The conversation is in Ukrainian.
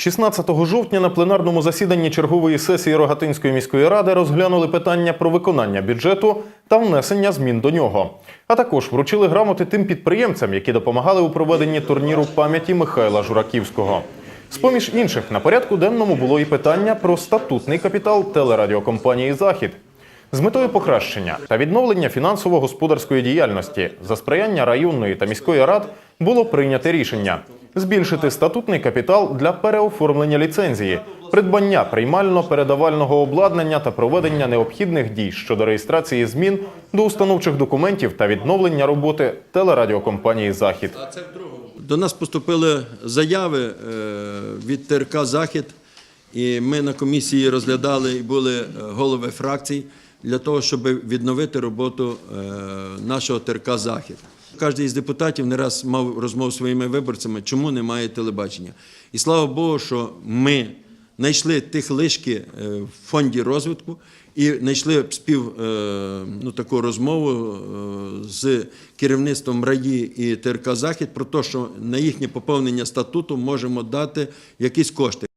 16 жовтня на пленарному засіданні чергової сесії Рогатинської міської ради розглянули питання про виконання бюджету та внесення змін до нього. А також вручили грамоти тим підприємцям, які допомагали у проведенні турніру пам'яті Михайла Жураківського. З-поміж інших на порядку денному було і питання про статутний капітал телерадіокомпанії Захід. З метою покращення та відновлення фінансово-господарської діяльності за сприяння районної та міської рад було прийнято рішення збільшити статутний капітал для переоформлення ліцензії, придбання приймально-передавального обладнання та проведення необхідних дій щодо реєстрації змін до установчих документів та відновлення роботи телерадіокомпанії Захід. До нас поступили заяви е, від ТРК Захід, і ми на комісії розглядали і були е, голови фракцій для того, щоб відновити роботу е, нашого ТРК Захід. Кожен із депутатів не раз мав розмову зі своїми виборцями, чому немає телебачення. І слава Богу, що ми знайшли тих лишки е, в фонді розвитку і знайшли спів е, ну, таку розмову з керівництвом РАДІ і ТРК Захід про те, що на їхнє поповнення статуту можемо дати якісь кошти.